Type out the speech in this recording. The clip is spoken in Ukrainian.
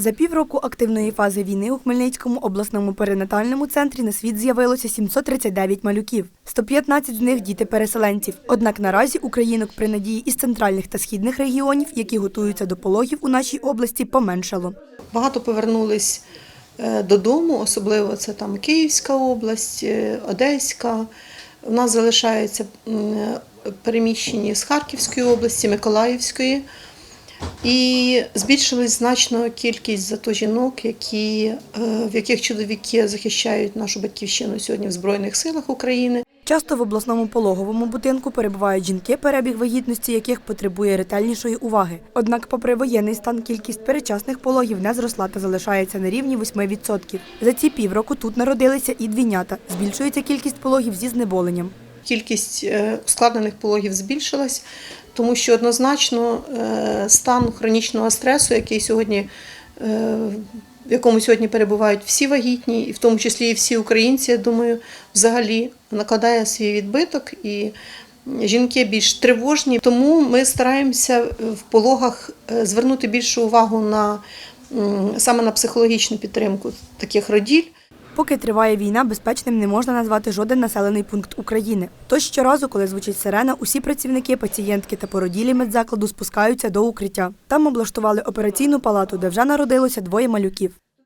За півроку активної фази війни у Хмельницькому обласному перинатальному центрі на світ з'явилося 739 малюків. 115 з них діти переселенців. Однак наразі українок при надії із центральних та східних регіонів, які готуються до пологів у нашій області, поменшало. Багато повернулись е, додому, особливо це там Київська область, е, Одеська. У нас залишаються м, переміщені з Харківської області, Миколаївської. І збільшилась значно кількість зато жінок, які, е, в яких чоловіки захищають нашу батьківщину сьогодні в Збройних силах України. Часто в обласному пологовому будинку перебувають жінки, перебіг вагітності яких потребує ретельнішої уваги. Однак, попри воєнний стан, кількість перечасних пологів не зросла та залишається на рівні 8%. За ці півроку тут народилися і двійнята. Збільшується кількість пологів зі знеболенням. Кількість е, ускладнених пологів збільшилась, тому що однозначно е, стан хронічного стресу, який сьогодні, е, в якому сьогодні перебувають всі вагітні, і в тому числі і всі українці, я думаю, взагалі накладає свій відбиток і жінки більш тривожні. Тому ми стараємося в пологах звернути більшу увагу на саме на психологічну підтримку таких роділь. Поки триває війна, безпечним не можна назвати жоден населений пункт України. Тож щоразу, коли звучить сирена, усі працівники, пацієнтки та породілі медзакладу спускаються до укриття. Там облаштували операційну палату, де вже народилося двоє малюків.